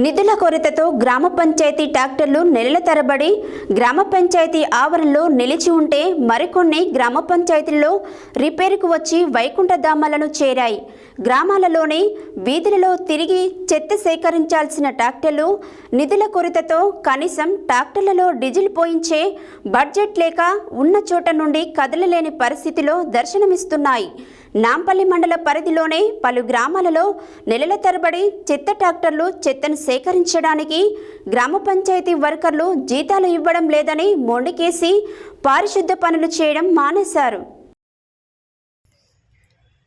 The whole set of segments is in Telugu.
నిధుల కొరతతో గ్రామ పంచాయతీ ట్రాక్టర్లు నెలల తరబడి గ్రామ పంచాయతీ ఆవరణలో నిలిచి ఉంటే మరికొన్ని గ్రామ పంచాయతీల్లో రిపేరుకు వచ్చి వైకుంఠధామాలను చేరాయి. గ్రామాలలోని వీధులలో తిరిగి చెత్త సేకరించాల్సిన ట్రాక్టర్లు నిధుల కొరతతో కనీసం ట్రాక్టర్లలో డీజిల్ పోయించే బడ్జెట్ లేక ఉన్న చోట నుండి కదలలేని పరిస్థితిలో దర్శనమిస్తున్నాయి. నాంపల్లి మండల పరిధిలోనే పలు గ్రామాలలో నెలల తరబడి చెత్త ట్రాక్టర్లు చెత్తను సేకరించడానికి గ్రామ పంచాయతీ వర్కర్లు జీతాలు ఇవ్వడం లేదని మొండికేసి పారిశుద్ధ పనులు చేయడం మానేశారు.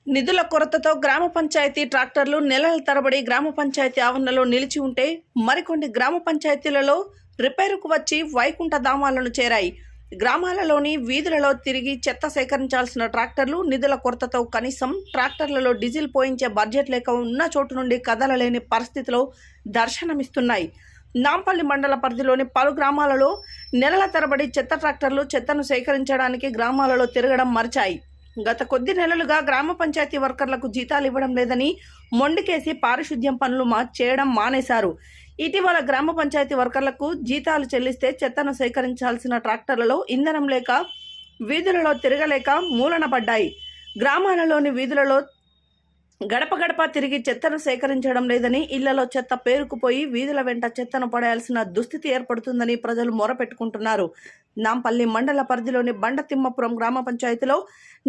నిధుల కొరతతో గ్రామ పంచాయతీ ట్రాక్టర్లు నెలల తరబడి గ్రామ పంచాయతీ ఆవరణలో నిలిచి ఉంటే మరికొన్ని గ్రామ పంచాయతీలలో రిపేరుకు వచ్చి వైకుంఠ ధామాలను చేరాయి. గ్రామాలలోని వీధులలో తిరిగి చెత్త సేకరించాల్సిన ట్రాక్టర్లు నిధుల కొరతతో కనీసం ట్రాక్టర్లలో డీజిల్ పోయించే బడ్జెట్ లేక ఉన్న చోటు నుండి కదలలేని పరిస్థితిలో దర్శనమిస్తున్నాయి. నాంపల్లి మండల పరిధిలోని పలు గ్రామాలలో నెలల తరబడి చెత్త ట్రాక్టర్లు చెత్తను సేకరించడానికి గ్రామాలలో తిరగడం మరిచాయి. గత కొద్ది నెలలుగా గ్రామ పంచాయతీ వర్కర్లకు జీతాలు ఇవ్వడం లేదని మొండికేసి పారిశుద్ధ్యం పనులు మా చేయడం మానేశారు. ఇటీవల గ్రామ పంచాయతీ వర్కర్లకు జీతాలు చెల్లిస్తే చెత్తను సేకరించాల్సిన ట్రాక్టర్లలో ఇంధనం లేక వీధులలో తిరగలేక మూలన పడ్డాయి. గ్రామాలలోని వీధులలో గడప గడప తిరిగి చెత్తను సేకరించడం లేదని ఇళ్ళలో చెత్త పేరుకుపోయి వీధుల వెంట చెత్తను పడేయాల్సిన దుస్థితి ఏర్పడుతుందని ప్రజలు మొరపెట్టుకుంటున్నారు. నాంపల్లి మండల పరిధిలోని బండతిమ్మపురం గ్రామ పంచాయతీలో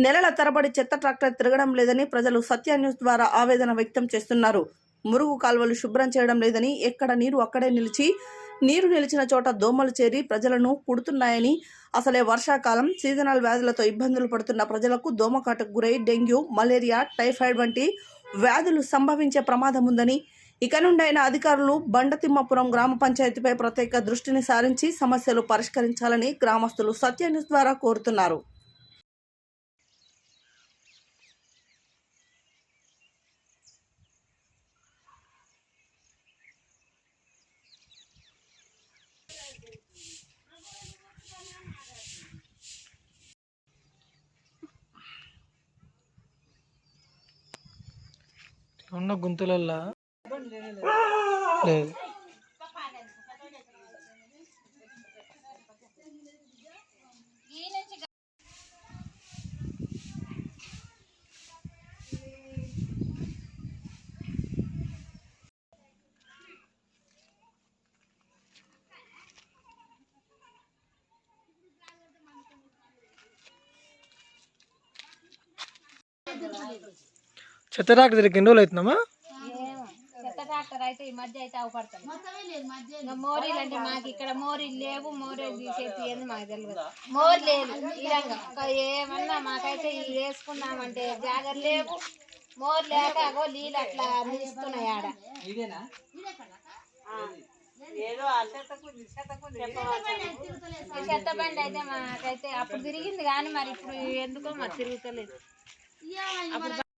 నెలల తరబడి చెత్త ట్రాక్టర్ తిరగడం లేదని ప్రజలు సత్య న్యూస్ ద్వారా ఆవేదన వ్యక్తం చేస్తున్నారు. మురుగు కాల్వలు శుభ్రం చేయడం లేదని ఎక్కడ నీరు అక్కడే నిలిచి నీరు నిలిచిన చోట దోమలు చేరి ప్రజలను కుడుతున్నాయని అసలే వర్షాకాలం సీజనల్ వ్యాధులతో ఇబ్బందులు పడుతున్న ప్రజలకు దోమకాటకు గురై డెంగ్యూ మలేరియా టైఫాయిడ్ వంటి వ్యాధులు సంభవించే ప్రమాదం ఉందని ఇక నుండైన అధికారులు బండతిమ్మపురం గ్రామ పంచాయతీపై ప్రత్యేక దృష్టిని సారించి సమస్యలు పరిష్కరించాలని గ్రామస్తులు సత్య న్యూస్ ద్వారా కోరుతున్నారు. ఉన్న గుంతులల్లా లేదు. చెత్త రాక తిరిగి ఎన్ని రోజులు చెత్త ట్రాక్టర్ అయితే ఈ మధ్య అయితే మోరీలు అంటే మాకు ఇక్కడ మోరీలు లేవు మోరీలు ఏంది మాకు తెలియదు మోరీ లేదు ఏమన్నా మాకైతే వేసుకున్నామంటే లేవు. మోర్ లేక అగో నీళ్ళు అట్లా నిలుస్తున్నాయి ఆడ. ఈ చెత్త బండి అయితే మాకైతే అప్పుడు తిరిగింది కానీ మరి ఇప్పుడు ఎందుకో మాకు తిరుగుతలేదు.